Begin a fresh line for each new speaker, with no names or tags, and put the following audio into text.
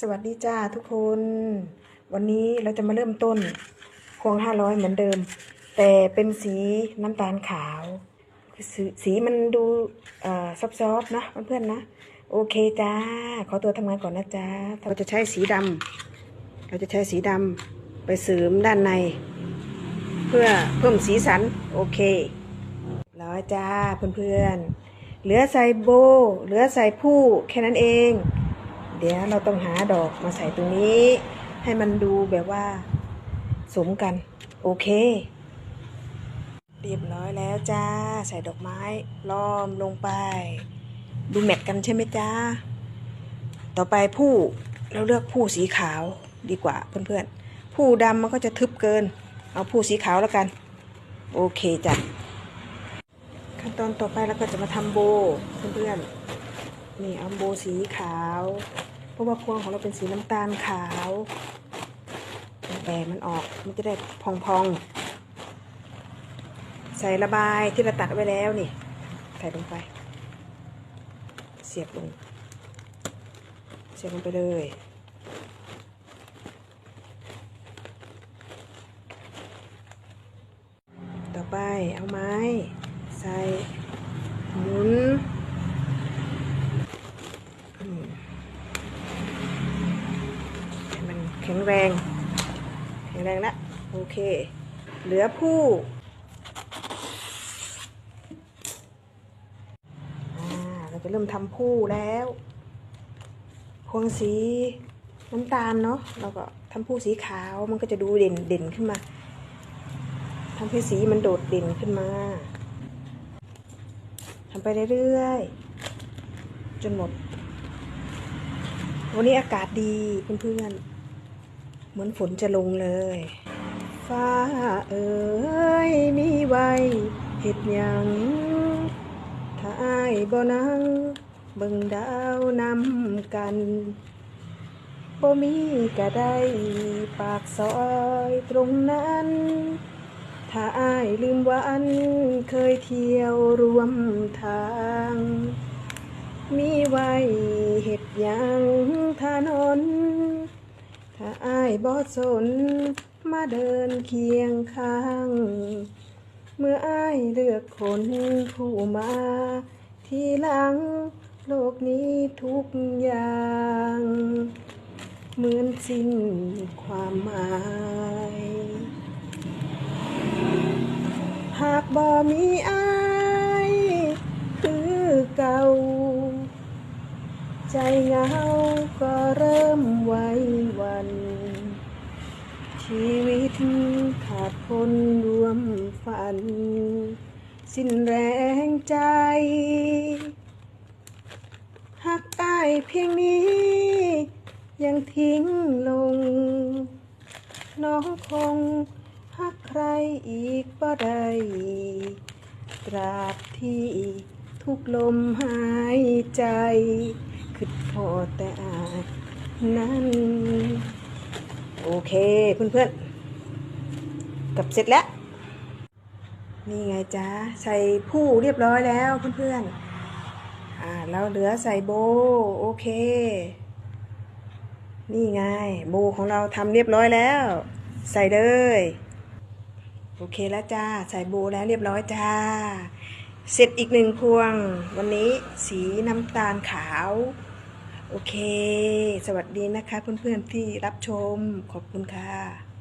สวัสดีจ้าทุกคน วันนี้เราจะมาเริ่มต้นพวงห้าร้อยเหมือนเดิม แต่เป็นสีน้ำตาลขาวคือสีสีมันดูเอ่อซอฟๆนะเพื่อนๆนะ โอเคจ้า ขอตัวทำงานก่อนนะจ้าเราจะใช้สีดำเราจะใช้สีดำไปเสริมด้านใน เพื่อเพิ่มสีสัน โอเคร้อยจ้าเพื่อนๆเหลือใส่โบเหลือใส่ผู้แค่นั้นเอง เดี๋ยวเราต้องหาดอกมาใส่ตรงนี้ ให้มันดูแบบว่า สมกัน โอเค เรียบร้อยแล้วจ้า ใส่ดอกไม้ล้อมลงไป ดูแมทกันใช่ไหมจ้า ต่อไปผู้เราเลือกผู้สีขาวดีกว่าเพื่อนๆ ผู้ดำมันก็จะทึบเกิน เอาผู้สีขาวแล้วกัน โอเคจ้ะขั้นตอนต่อไปเราก็จะมาทำโบเพื่อนๆนี่เอาโบสีขาว เพราะว่าพวงของเราเป็นสีน้ำตาลขาวแบะมันออกมันจะได้พองๆ ใส่ระบายที่เราตัดไว้แล้วนี่ ใส่ลงไป เสียบลง เสียบลงไปเลยต่อไปเอาไม้ ใส่หมุนอืมให้มัน แข็งแรง แข็งแรงแล้วโอเค เหลือผู้เราจะเริ่มทำผู้แล้วพวงสีน้ำตาลเนาะเราก็ทำผู้สีขาวมันก็จะดูเด่นเด่นขึ้นมาทำให้สีมันโดดเด่นขึ้นมาทำไปเรื่อยๆจนหมด วันนี้อากาศดีเพื่อนๆ เหมือนฝนจะลงเลย ฟ้าเอ๋ยมีไว้เห็ดหยังถ้าอายบ่นังเบิ่งดาวนำกันบ่มีก็ได้ปากซอยตรงนั้น ถ้าอายลืมวันเคยเที่ยวรวมทาง มีไว้เห็ดหยังถนนถ้า อายบ่สน มาเดินเคียงข้าง เมื่ออายเลือกคนผู้มา ทีหลัง โลกนี้ทุกอย่าง เหมือนสิ้นความหมาย หากบ่มีอายคือเก่า ใจเหงาก็เริ่มไว้วัน ชีวิตขาดคนรวมฝัน สิ้นแรงใจหากอายเพียงนี้ ยังทิ้งลง น้องคงหักใครอีกบ่ได้ตราบที่ทุกลมหายใจคิดพอแต่อาจนั้น โอเคเพื่อนๆกับเสร็จแล้ว นี่ไงจ๊ะใส่ผู้เรียบร้อยแล้วเพื่อนๆอ่าแล้วเหลือใส่โบโอเค นี่ไงโบของเราทำเรียบร้อยแล้ว ใส่เลยโอเคแล้วจ้าใส่โบแล้วเรียบร้อยจ้า เสร็จอีกหนึ่งพวง วันนี้สีน้ำตาลขาว โอเค สวัสดีนะคะเพื่อนๆที่รับชมขอบคุณค่ะ